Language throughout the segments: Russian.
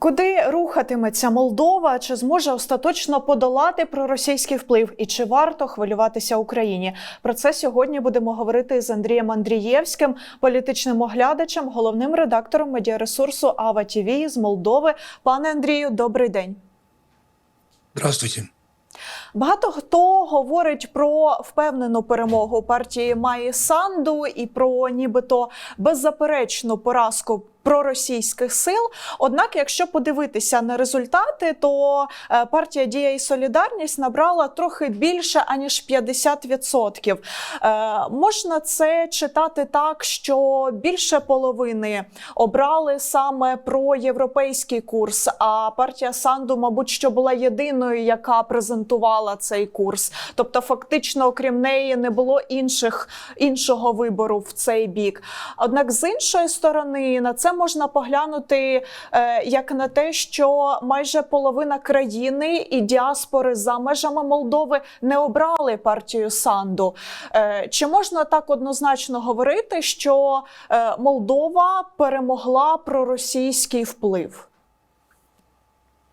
Куди рухатиметься Молдова? Чи зможе остаточно подолати проросійський вплив? І чи варто хвилюватися Україні? Про це сьогодні будемо говорити з Андрієм Андрієвським, політичним оглядачем, головним редактором медіаресурсу Ава ТІВІ з Молдови. Пане Андрію, добрий день. Здравствуйте. Багато хто говорить про впевнену перемогу партії Маї Санду і про нібито беззаперечну поразку проросійських сил. Однак, якщо подивитися на результати, то е, партія Дія і Солідарність набрала трохи більше аніж 50%. Е, Можна це читати так, що більше половини обрали саме проєвропейський курс. А партія Санду, мабуть, що була єдиною, яка презентувала цей курс. Тобто, фактично, окрім неї, не було інших іншого вибору в цей бік. Однак, з іншої сторони, на це можна поглянути е, як на те, що майже половина країни і діаспори за межами Молдови не обрали партію Санду. Е, чи можна так однозначно говорити, що е, Молдова перемогла проросійський вплив?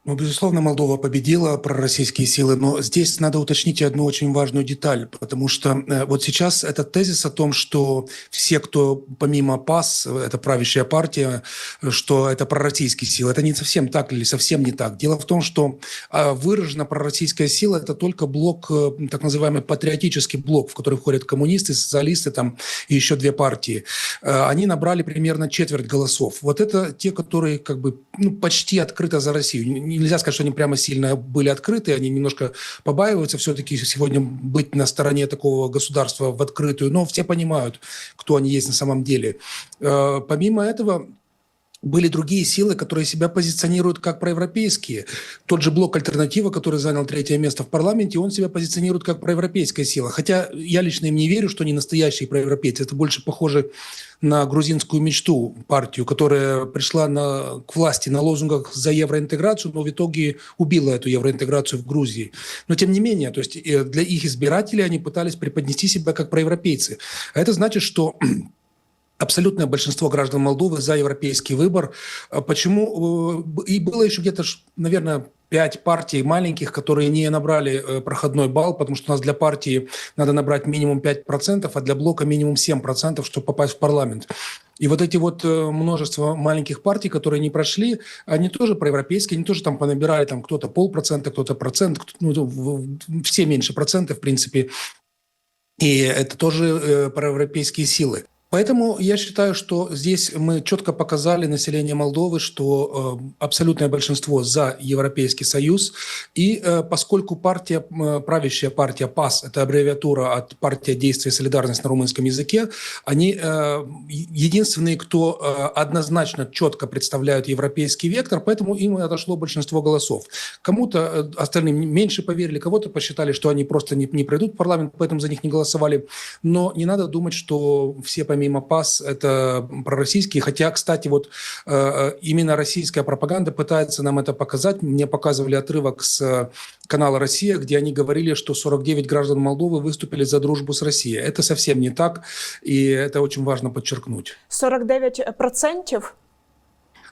Ну, безусловно, Молдова победила пророссийские силы, но здесь надо уточнить одну очень важную деталь, потому что э, вот сейчас этот тезис о том, что все, кто помимо ПАС, это правящая партия, что это пророссийские силы, это не совсем так или совсем не так. Дело в том, что э, выражена пророссийская сила – это только блок, э, так называемый патриотический блок, в который входят коммунисты, социалисты там, и еще две партии. Э, они набрали примерно четверть голосов. Вот это те, которые как бы ну, почти открыто за Россию нельзя сказать, что они прямо сильно были открыты, они немножко побаиваются все-таки сегодня быть на стороне такого государства в открытую, но все понимают, кто они есть на самом деле. Э, помимо этого, были другие силы, которые себя позиционируют как проевропейские. Тот же блок «Альтернатива», который занял третье место в парламенте, он себя позиционирует как проевропейская сила. Хотя я лично им не верю, что они настоящие проевропейцы. Это больше похоже на грузинскую мечту партию, которая пришла на, к власти на лозунгах за евроинтеграцию, но в итоге убила эту евроинтеграцию в Грузии. Но тем не менее, то есть э, для их избирателей они пытались преподнести себя как проевропейцы. А это значит, что абсолютное большинство граждан Молдовы за европейский выбор. А Почему? Э, и было еще где-то, наверное, пять партий маленьких, которые не набрали э, проходной балл, потому что у нас для партии надо набрать минимум 5%, а для блока минимум 7%, чтобы попасть в парламент. И вот эти вот э, множество маленьких партий, которые не прошли, они тоже проевропейские, они тоже там понабирали там кто-то полпроцента, кто-то процент, ну, все меньше процента, в принципе. И это тоже проевропейские силы. Поэтому я считаю, что здесь мы четко показали населению Молдовы, что э, абсолютное большинство за Европейский Союз. И э, поскольку партия, правящая партия ПАС, это аббревиатура от партия действия солидарность на румынском языке, они э, единственные, кто однозначно четко представляют европейский вектор, поэтому им отошло большинство голосов. Кому-то остальным меньше поверили, кого-то посчитали, что они просто не, не пройдут в парламент, поэтому за них не голосовали. Но не надо думать, что все помимо ПАС это пророссийские. Хотя, кстати, вот э, именно российская пропаганда пытается нам это показать. Мне показывали отрывок с канала «Россия», где они говорили, что 49 граждан Молдовы выступили за дружбу с Россией. Это совсем не так, и это очень важно подчеркнуть. 49%?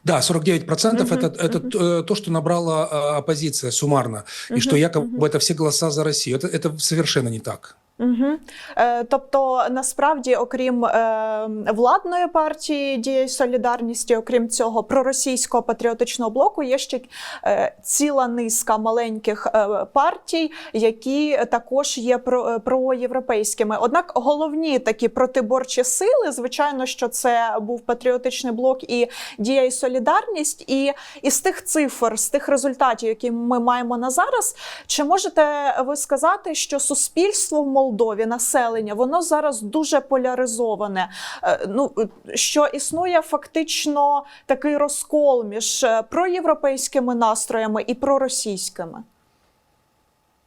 Да, 49% Мгм, это, это т- то, что набрала э, оппозиция суммарно, и что якобы мгм. это все голоса за Россию. Это, это совершенно не так. Угу. Е, тобто, насправді, окрім е, владної партії дії солідарності, окрім цього проросійського патріотичного блоку, є ще е, ціла низка маленьких е, партій, які також є про, е, проєвропейськими. Однак головні такі протиборчі сили, звичайно, що це був патріотичний блок і дія солідарність. І із тих цифр, з тих результатів, які ми маємо на зараз, чи можете ви сказати, що суспільство в Молдові, населення, воно зараз дуже поляризоване. Е, Ну що існує фактично такий розкол між е, проєвропейськими настроями і проросійськими?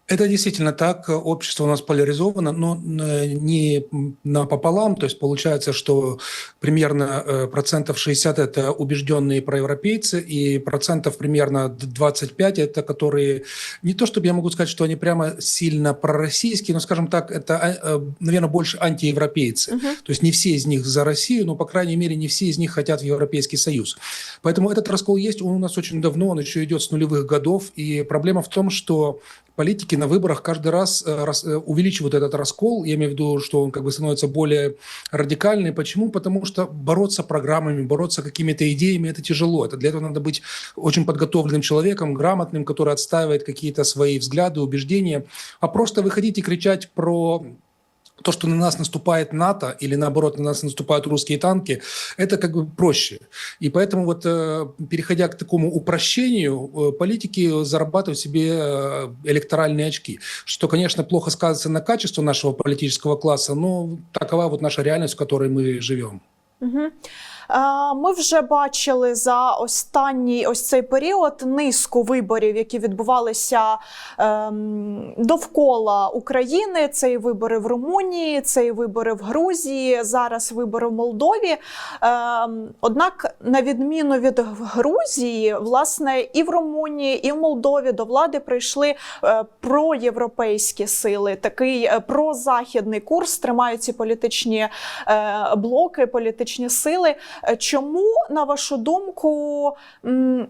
Это действительно так. Общество у нас поляризовано, но э, не напополам. То есть получается, что примерно э, процентов 60 – это убежденные проевропейцы, и процентов примерно 25 – это которые… Не то, чтобы я могу сказать, что они прямо сильно пророссийские, но, скажем так, это, наверное, больше антиевропейцы. Мгм. То есть не все из них за Россию, но, по крайней мере, не все из них хотят в Европейский Союз. Поэтому этот раскол есть, он у нас очень давно, он еще идет с нулевых годов. И проблема в том, что политики на выборах каждый раз э, э, увеличивают этот раскол. Я имею в виду, что он как бы становится более радикальный. Почему? Потому что бороться программами, бороться какими-то идеями – это тяжело. Это для этого надо быть очень подготовленным человеком, грамотным, который отстаивает какие-то свои взгляды, убеждения. А просто выходить и кричать про то, что на нас наступает НАТО или наоборот на нас наступают русские танки, это как бы проще. И поэтому вот э, переходя к такому упрощению, э, политики зарабатывают себе э, электоральные очки, что, конечно, плохо сказывается на качестве нашего политического класса, но такова вот наша реальность, в которой мы живем. Мгм. Е, Ми вже бачили за останній ось цей період низку виборів, які відбувалися ем, довкола України. Це і вибори в Румунії, це і вибори в Грузії, зараз вибори в Молдові. Ем, однак, на відміну від Грузії, власне, і в Румунії, і в Молдові до влади прийшли е, проєвропейські сили. Такий е, прозахідний курс тримають ці політичні блоки, політичні сили. Е, Чому, на вашу думку,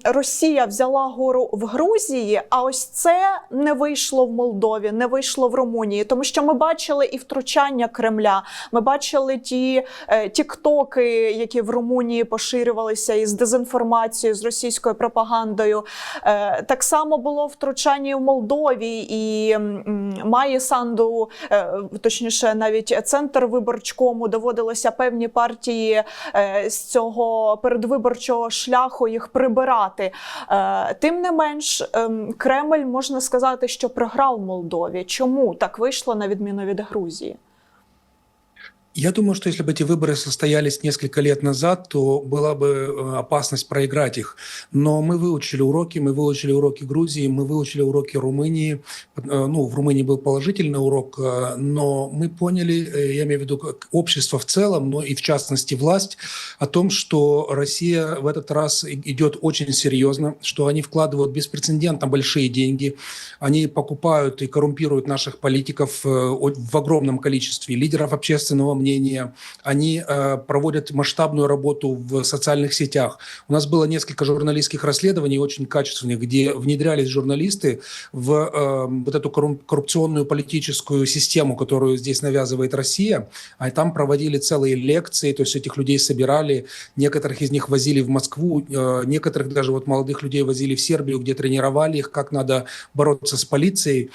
Росія взяла гору в Грузії, а ось це не вийшло в Молдові, не вийшло в Румунії? Тому що ми бачили і втручання Кремля, ми бачили ті е, тіктоки, які в Румунії поширювалися із дезінформацією, з російською пропагандою. Е, Так само було втручання в Молдові, і має Санду, точніше, навіть центр виборчкому доводилося певні партії з цього передвиборчого шляху їх прибирати. Е, Тим не менш, ем, Кремль можна сказати, що програв Молдові. Чому так вийшло на відміну від Грузії? Я думаю, что если бы эти выборы состоялись несколько лет назад, то была бы э, опасность проиграть их. Но мы выучили уроки, мы выучили уроки Грузии, мы выучили уроки Румынии. Э, Ну, в Румынии был положительный урок, э, но мы поняли, я имею в виду общество в целом, но и в частности власть, о том, что Россия в этот раз идет очень серьезно, что они вкладывают беспрецедентно большие деньги, они покупают и коррумпируют наших политиков в огромном количестве, лидеров общественного мнения, они э, проводят масштабную работу в социальных сетях. У нас было несколько журналистских расследований очень качественных, где внедрялись журналисты в э, вот эту коррупционную политическую систему, которую здесь навязывает Россия, а там проводили целые лекции, то есть этих людей собирали, некоторых из них возили в Москву, э, некоторых даже вот молодых людей возили в Сербию, где тренировали их, как надо бороться с полицией.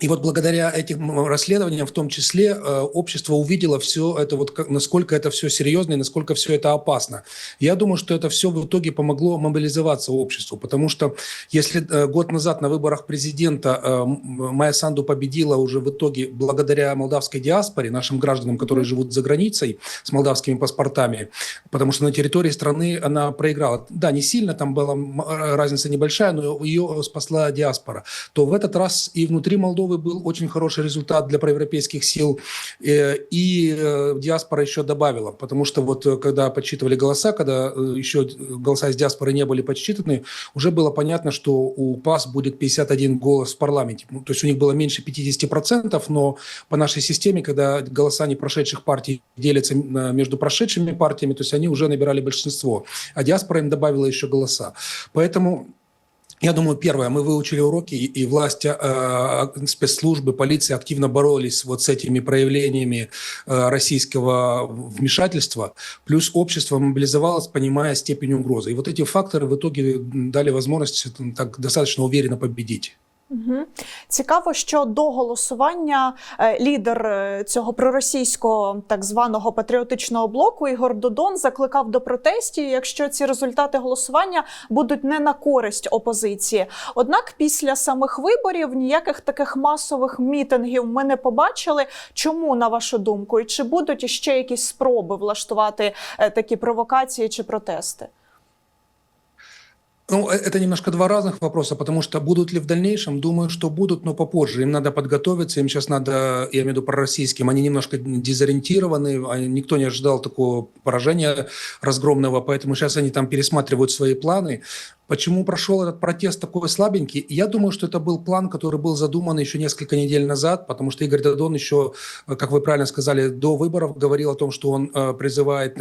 И вот благодаря этим расследованиям, в том числе, э, общество увидело все это, вот насколько это все серьезно и насколько все это опасно. Я думаю, что это все в итоге помогло мобилизоваться обществу, потому что если э, год назад на выборах президента э, Майя Санду победила уже в итоге благодаря молдавской диаспоре, нашим гражданам, которые живут за границей с молдавскими паспортами, потому что на территории страны она проиграла. Да, не сильно, там была разница небольшая, но ее спасла диаспора. То в этот раз и внутри Молдовы был очень хороший результат для проевропейских сил, э, и э, диаспора еще добавила, потому что вот э, когда подсчитывали голоса, когда еще голоса из диаспоры не были подсчитаны, уже было понятно, что у ПАС будет 51 голос в парламенте. Ну, то есть у них было меньше 50%, но по нашей системе, когда голоса не прошедших партий делятся между прошедшими партиями, то есть они уже набирали большинство, а диаспора им добавила еще голоса. Поэтому я думаю, первое, мы выучили уроки, и власти, э, спецслужбы, полиция активно боролись вот с этими проявлениями э, российского вмешательства, плюс общество мобилизовалось, понимая степень угрозы. И вот эти факторы в итоге дали возможность м, так достаточно уверенно победить. Угу. Цікаво, що до голосування е, лідер е, цього проросійського так званого патріотичного блоку Ігор Додон закликав до протестів, якщо ці результати голосування будуть не на користь опозиції. Однак після самих виборів ніяких таких масових мітингів ми не побачили. Чому на вашу думку, і чи будуть іще якісь спроби влаштувати е, такі провокації чи протести? Ну, э- это немножко два разных вопроса, потому что будут ли в дальнейшем, думаю, что будут, но попозже. Им надо подготовиться, им сейчас надо, я имею в виду пророссийским, они немножко дезориентированы, они- никто не ожидал такого поражения разгромного, поэтому сейчас они там пересматривают свои планы. Почему прошел этот протест такой слабенький? Я думаю, что это был план, который был задуман еще несколько недель назад, потому что Игорь Дадон еще, э, как вы правильно сказали, до выборов говорил о том, что он э, призывает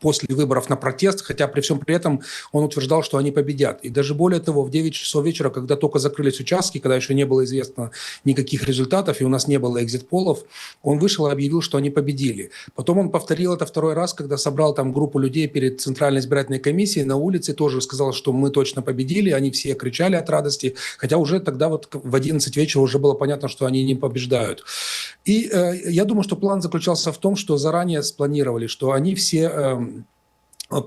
после выборов на протест, хотя при всем при этом он утверждал, что они победят. И даже более того, в 9 часов вечера, когда только закрылись участки, когда еще не было известно никаких результатов, и у нас не было экзит-полов, он вышел и объявил, что они победили. Потом он повторил это второй раз, когда собрал там группу людей перед Центральной избирательной комиссией на улице, тоже сказал, что мы точно победили, они все кричали от радости, хотя уже тогда вот в 11 вечера уже было понятно, что они не побеждают. И э, я думаю, что план заключался в том, что заранее спланировали, что они все эм,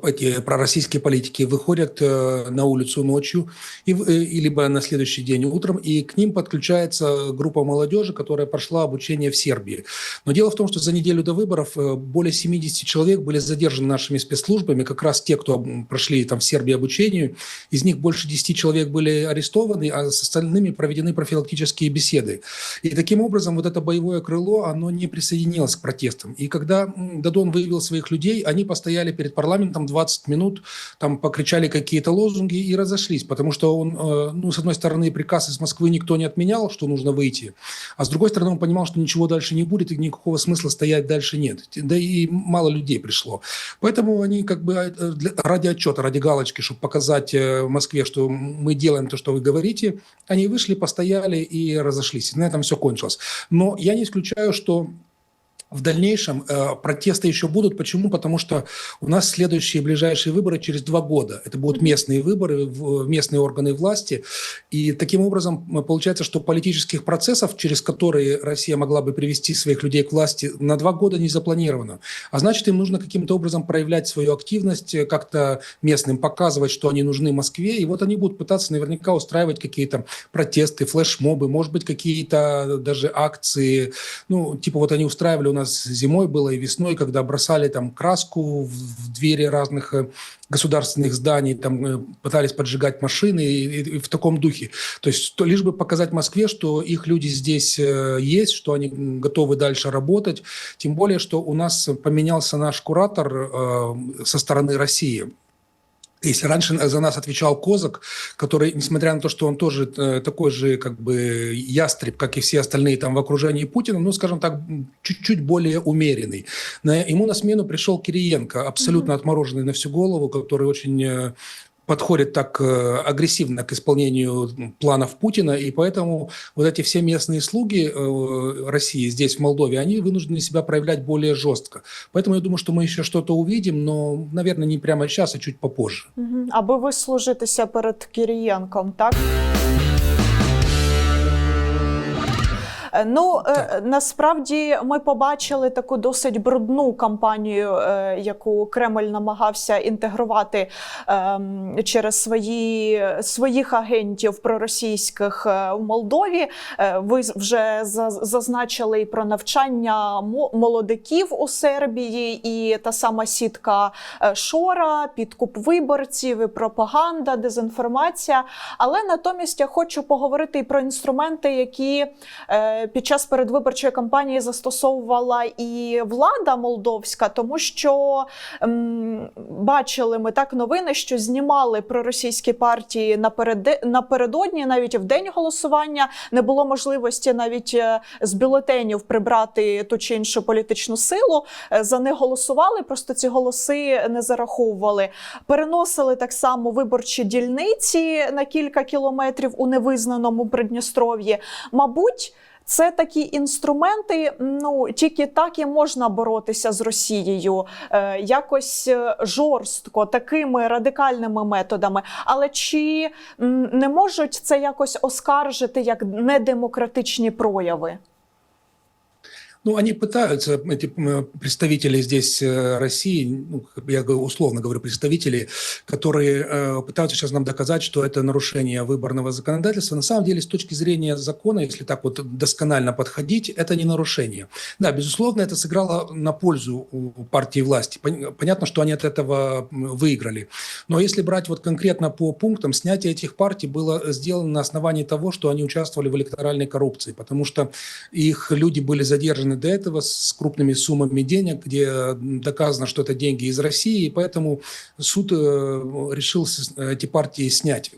эти пророссийские политики выходят э, на улицу ночью и, э, и либо на следующий день утром, и к ним подключается группа молодежи, которая прошла обучение в Сербии. Но дело в том, что за неделю до выборов э, более 70 человек были задержаны нашими спецслужбами, как раз те, кто прошли там в Сербии обучению. Из них больше 10 человек были арестованы, а с остальными проведены профилактические беседы. И таким образом вот это боевое крыло, оно не присоединилось к протестам. И когда Дадон выявил своих людей, они постояли перед парламентом 20 минут, там покричали какие-то лозунги и разошлись, потому что он, э, ну, с одной стороны, приказ из Москвы никто не отменял, что нужно выйти, а с другой стороны, он понимал, что ничего дальше не будет и никакого смысла стоять дальше нет. Да и мало людей пришло. Поэтому они как бы э, ради отчета, ради галочки, чтобы показать э, Москве, что мы делаем то, что вы говорите, они вышли, постояли и разошлись. На этом все кончилось. Но я не исключаю, что в дальнейшем э, протесты еще будут. Почему? Потому что у нас следующие ближайшие выборы через два года. Это будут местные выборы в местные органы власти. И таким образом получается, что политических процессов, через которые Россия могла бы привести своих людей к власти, на два года не запланировано. А значит, им нужно каким-то образом проявлять свою активность, э, как-то местным показывать, что они нужны Москве. И вот они будут пытаться наверняка устраивать какие-то протесты, флешмобы, может быть, какие-то даже акции. Ну, типа вот они устраивали у нас зимой было и весной, когда бросали там краску в, двери разных э, государственных зданий, там э, пытались поджигать машины и, и- и в таком духе. То есть то, лишь бы показать Москве, что их люди здесь э, есть, что они готовы дальше работать. Тем более, что у нас поменялся наш куратор э, со стороны России. Если раньше за нас отвечал Козак, который, несмотря на то, что он тоже э, такой же как бы ястреб, как и все остальные там в окружении Путина, ну, скажем так, чуть-чуть более умеренный. На, ему на смену пришел Кириенко, абсолютно отмороженный на всю голову, который очень э, подходит так э, агрессивно к исполнению м, планов Путина, и поэтому вот эти все местные слуги э, России здесь, в Молдове, они вынуждены себя проявлять более жестко. Поэтому я думаю, что мы еще что-то увидим, но, наверное, не прямо сейчас, а чуть попозже. Мгм. Аби ви служитися перед Кірієнком, так? Ну е, насправді ми побачили таку досить брудну кампанію, е, яку Кремль намагався інтегрувати ем, через свої своїх агентів проросійських е, в Молдові. Е, Ви вже зазначили і про навчання молодиків у Сербії, і та сама сітка е, Шора, підкуп виборців, і пропаганда, дезінформація. Але натомість я хочу поговорити і про інструменти, які е, під час передвиборчої кампанії застосовувала і влада молдовська, тому що м, бачили ми так новини, що знімали проросійські партії напереди, напередодні, навіть в день голосування не було можливості навіть е, з бюлетенів прибрати ту чи іншу політичну силу. Е, За них голосували, просто ці голоси не зараховували. Переносили так само виборчі дільниці на кілька кілометрів у невизнаному Придністров'ї. Мабуть. Це такі інструменти. Ну тільки так і можна боротися з Росією, е, якось е, жорстко, такими радикальними методами. Але чи не можуть це якось оскаржити як недемократичні прояви? Ну, они пытаются, эти представители здесь э, России, ну, я условно говорю, представители, которые э, пытаются сейчас нам доказать, что это нарушение выборного законодательства. На самом деле, с точки зрения закона, если так вот досконально подходить, это не нарушение. Да, безусловно, это сыграло на пользу партии власти. Пон- Понятно, что они от этого выиграли. Но если брать вот конкретно по пунктам, снятие этих партий было сделано на основании того, что они участвовали в электоральной коррупции, потому что их люди были задержаны до этого с крупными суммами денег, где э, доказано, что это деньги из России, и поэтому суд э, решил эти партии снять.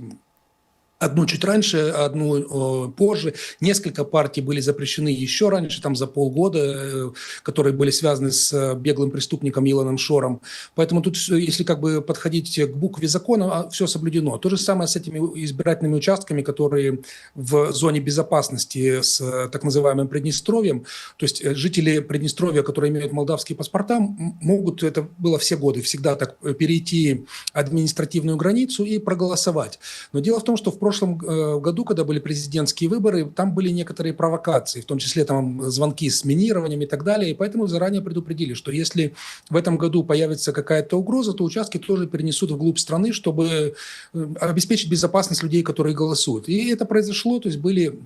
Одну чуть раньше, одну э, позже. Несколько партий были запрещены еще раньше, там за полгода, э, которые были связаны с э, беглым преступником Илоном Шором. Поэтому тут, если как бы подходить к букве закона, все соблюдено. То же самое с этими избирательными участками, которые в зоне безопасности с э, так называемым Приднестровьем. То есть э, жители Приднестровья, которые имеют молдавские паспорта, могут, это было все годы, всегда так, э, перейти административную границу и проголосовать. Но дело в том, что в прошлом э, году, когда были президентские выборы, там были некоторые провокации, в том числе там звонки с минированием и так далее, и поэтому заранее предупредили, что если в этом году появится какая-то угроза, то участки тоже перенесут вглубь страны, чтобы э, обеспечить безопасность людей, которые голосуют. И это произошло, то есть были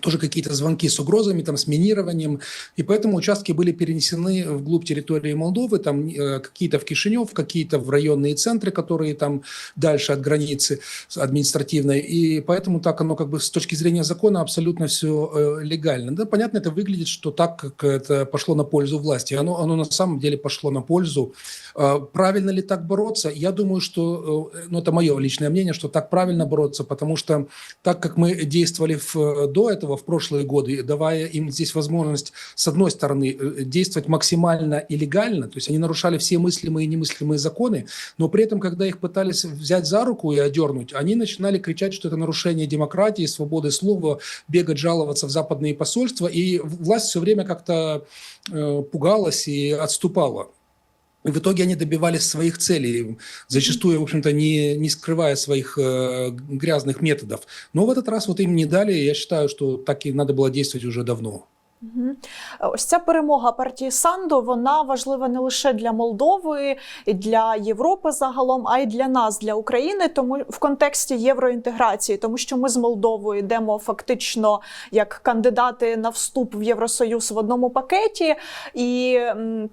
тоже какие-то звонки с угрозами, там, с минированием, и поэтому участки были перенесены вглубь территории Молдовы, там э, какие-то в Кишинев, какие-то в районные центры, которые там дальше от границы административной, и поэтому так оно как бы с точки зрения закона абсолютно все э, легально. Да, понятно, это выглядит, что так, как это пошло на пользу власти, оно, оно на самом деле пошло на пользу. Э, правильно ли так бороться? Я думаю, что, э, ну это мое личное мнение, что так правильно бороться, потому что так как мы действовали в, до этого, в прошлые годы, давая им здесь возможность, с одной стороны, э, действовать максимально и легально, то есть они нарушали все мыслимые и немыслимые законы, но при этом, когда их пытались взять за руку и одернуть, они начинали кричать, что это нарушение демократии, свободы слова, бегать, жаловаться в западные посольства, и власть все время как-то э, пугалась и отступала. И в итоге они добивались своих целей, зачастую, в общем-то, не, не скрывая своих э, грязных методов. Но в этот раз вот им не дали, я считаю, что так и надо было действовать уже давно. Мгм. Ось ця перемога партії Санду вона важлива не лише для Молдови для Європи загалом, а й для нас, для України, тому в контексті євроінтеграції, тому що ми з Молдовою йдемо фактично як кандидати на вступ в Євросоюз в одному пакеті. І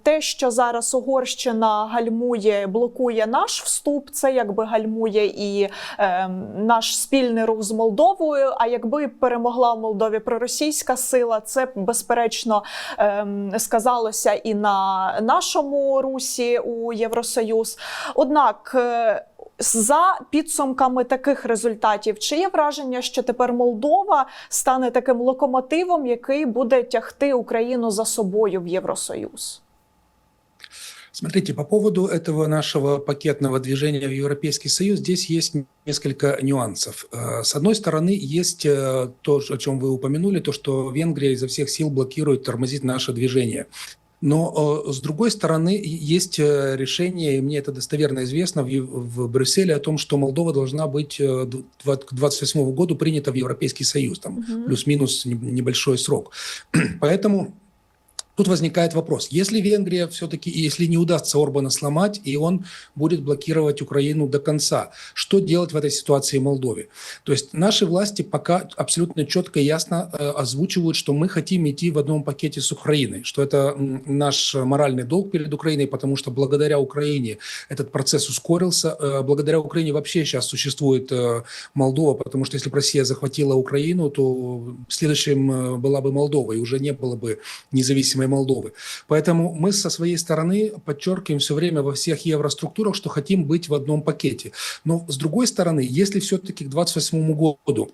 те, що зараз Угорщина гальмує, блокує наш вступ, це якби гальмує і е, наш спільний рух з Молдовою. А якби перемогла в Молдові проросійська сила, це б безперечно ем, сказалося і на нашому русі у Євросоюз. Однак. е, За підсумками таких результатів, чи є враження, що тепер Молдова стане таким локомотивом, який буде тягти Україну за собою в Євросоюз? Смотрите, по поводу этого нашего пакетного движения в Европейский Союз, здесь есть несколько нюансов. Э, С одной стороны, есть э, то, о чем вы упомянули, то, что Венгрия изо всех сил блокирует, тормозит наше движение. Но э, с другой стороны, есть решение, и мне это достоверно известно, в, Брюсселе о том, что Молдова должна быть к 2028 году принята в Европейский Союз, там Мгм. плюс-минус не- небольшой срок. Поэтому Тут возникает вопрос, если Венгрия все-таки, если не удастся Орбана сломать, и он будет блокировать Украину до конца, что делать в этой ситуации Молдове? То есть наши власти пока абсолютно четко и ясно э, озвучивают, что мы хотим идти в одном пакете с Украиной, что это наш моральный долг перед Украиной, потому что благодаря Украине этот процесс ускорился, э, благодаря Украине вообще сейчас существует э, Молдова, потому что если бы Россия захватила Украину, то следующим была бы Молдова, и уже не было бы независимой Молдовы. Поэтому мы со своей стороны подчеркиваем все время во всех евроструктурах, что хотим быть в одном пакете. Но с другой стороны, если все-таки к 2028 году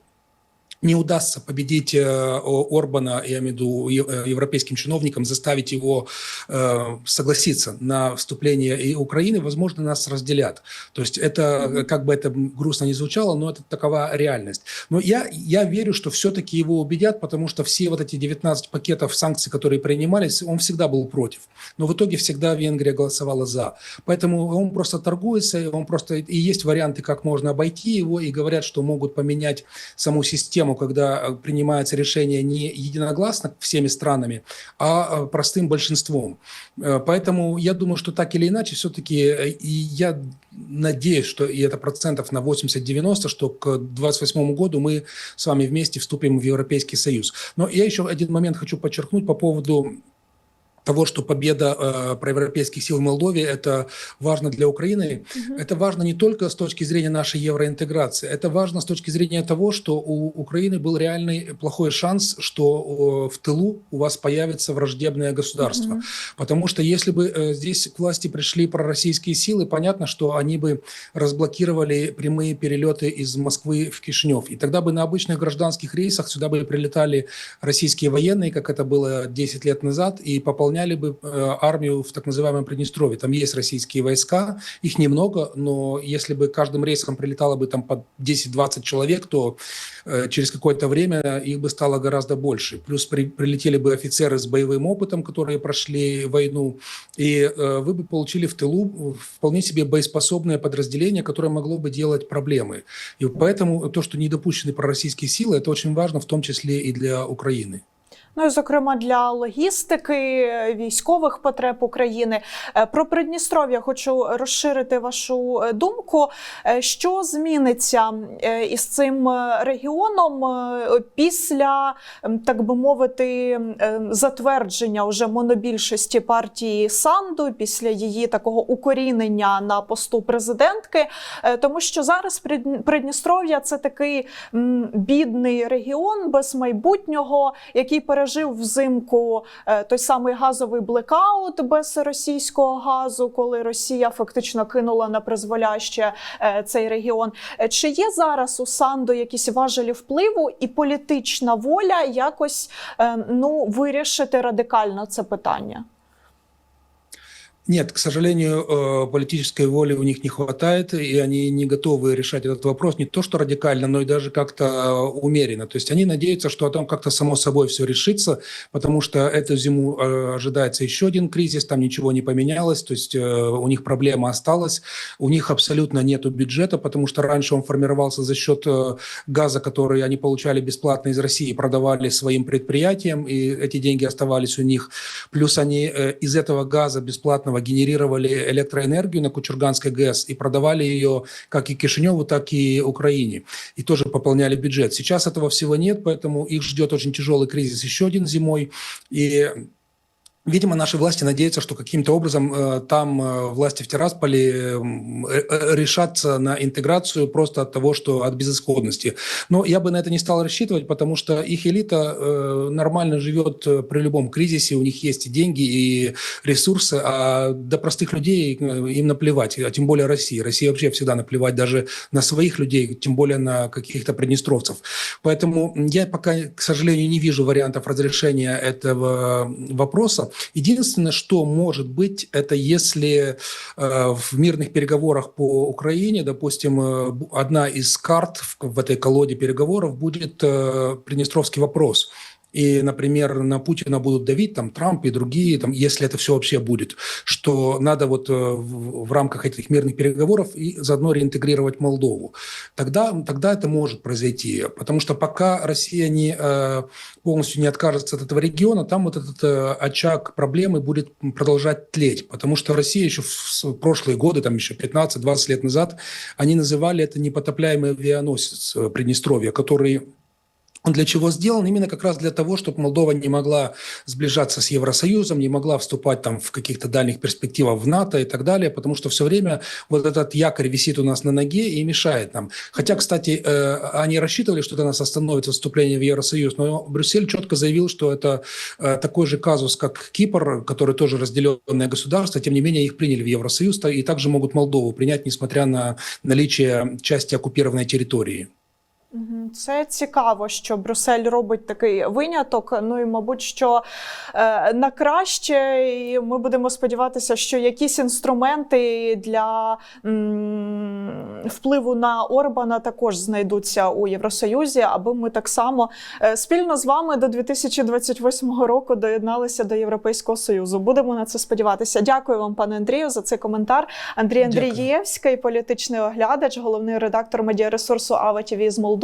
не удастся победить э, Орбана, я имею в виду э, европейским чиновникам, заставить его э, согласиться на вступление и Украины, возможно, нас разделят. То есть это, как бы это грустно не звучало, но это такова реальность. Но я, я верю, что все-таки его убедят, потому что все вот эти 19 пакетов санкций, которые принимались, он всегда был против. Но в итоге всегда Венгрия голосовала за. Поэтому он просто торгуется, он просто и есть варианты, как можно обойти его, и говорят, что могут поменять саму систему систему, когда э, принимается решение не единогласно всеми странами, а э, простым большинством. Э, Поэтому я думаю, что так или иначе, все-таки, и я надеюсь, что и это процентов на 80-90, что к 28 году мы с вами вместе вступим в Европейский Союз. Но я еще один момент хочу подчеркнуть по поводу того, что победа э, проевропейских сил в Молдове это важно для Украины, это важно не только с точки зрения нашей евроинтеграции, это важно с точки зрения того, что у Украины был реальный плохой шанс, что э, в тылу у вас появится враждебное государство. Потому что если бы э, здесь к власти пришли пророссийские силы, понятно, что они бы разблокировали прямые перелеты из Москвы в Кишинев. И тогда бы на обычных гражданских рейсах сюда бы прилетали российские военные, как это было 10 лет назад, и пополняли бы э, армию в так называемом Приднестровье. Там есть российские войска, их немного, но если бы каждым рейсом прилетало бы там по 10-20 человек, то э, через какое-то время их бы стало гораздо больше. Плюс при- прилетели бы офицеры с боевым опытом, которые прошли войну, и э, вы бы получили в тылу вполне себе боеспособное подразделение, которое могло бы делать проблемы. И поэтому то, что не допущены пророссийские силы, это очень важно, в том числе и для Украины. Ну і зокрема для логістики е, військових потреб України. Е, Про Придністров'я хочу розширити вашу е, думку. Що зміниться із цим регіоном після, так би мовити, затвердження уже монобільшості партії Санду, після її такого укорінення на посту президентки? Тому що зараз Придністров'я це такий бідний регіон без майбутнього, який пережив взимку е, той самий газовий блекаут без російського газу, коли Росія фактично кинула на призволяще е, цей регіон. Е, Чи є зараз у Санду якісь важелі впливу і політична воля якось ну вирішити радикально це питання? Нет, к сожалению, э, политической воли у них не хватает, и они не готовы решать этот вопрос не то что радикально, но и даже как-то э, умеренно. То есть они надеются, что о том как-то само собой все решится, потому что эту зиму э, ожидается еще один кризис, там ничего не поменялось, то есть у них проблема осталась, у них абсолютно нет бюджета, потому что раньше он формировался за счет газа, который они получали бесплатно из России, продавали своим предприятиям, и эти деньги оставались у них. Плюс они из этого газа бесплатного генерировали электроэнергию на Кучурганской ГЭС и продавали ее как и Кишиневу, так и Украине. И тоже пополняли бюджет. Сейчас этого всего нет, поэтому их ждет очень тяжелый кризис еще один зимой. И Видимо, наши власти надеются, что каким-то образом э, там э, власти в Тирасполе э, э, решатся на интеграцию просто от того, что от безысходности. Но я бы на это не стал рассчитывать, потому что их элита нормально живет при любом кризисе, у них есть и деньги, и ресурсы, а до простых людей им наплевать, а тем более России. России вообще всегда наплевать даже на своих людей, тем более на каких-то приднестровцев. Поэтому я пока, к сожалению, не вижу вариантов разрешения этого вопроса. Единственное, что может быть, это если э, в мирных переговорах по Украине, допустим, э, одна из карт в, в этой колоде переговоров будет э, Приднестровский вопрос. И, например, на Путина будут давить там Трамп и другие, там, если это все вообще будет, что надо вот э, в, в рамках этих мирных переговоров и заодно реинтегрировать Молдову. Тогда, тогда это может произойти, потому что пока Россия не э, полностью не откажется от этого региона, там вот этот э, очаг проблемы будет продолжать тлеть, потому что Россия еще в прошлые годы, там еще 15-20 лет назад, они называли это непотопляемый авианосец Приднестровья, который он для чего сделан? Именно как раз для того, чтобы Молдова не могла сближаться с Евросоюзом, не могла вступать там в каких-то дальних перспективах в НАТО и так далее, потому что все время вот этот якорь висит у нас на ноге и мешает нам. Хотя, кстати, э, они рассчитывали, что это нас остановит вступление в Евросоюз, но Брюссель четко заявил, что это э, такой же казус, как Кипр, который тоже разделенное государство, тем не менее их приняли в Евросоюз и также могут Молдову принять, несмотря на наличие части оккупированной территории. Це цікаво, що Брюссель робить такий виняток. Ну і мабуть, що е, на краще, і ми будемо сподіватися, що якісь інструменти для впливу на Орбана також знайдуться у Євросоюзі, аби ми так само е, спільно з вами до 2028 року доєдналися до Європейського союзу. Будемо на це сподіватися. Дякую вам, пане Андрію, за цей коментар. Андрій Андрієвський, політичний оглядач, головний редактор медіаресурсу Ава ТВ з Молдови,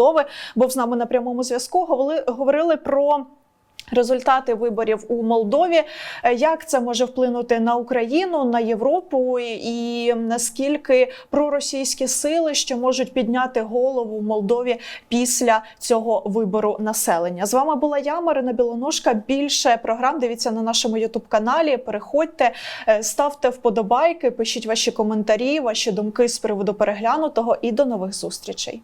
був з нами на прямому зв'язку. Говорили, про. Результати виборів у Молдові, Е, як це може вплинути на Україну, на Європу, і наскільки проросійські сили ще можуть підняти голову в Молдові після цього вибору населення? З вами була я, Марина Білоножка. Більше програм дивіться на нашому Ютуб каналі. Переходьте, е, ставте вподобайки, пишіть ваші коментарі, ваші думки з приводу переглянутого і до нових зустрічей.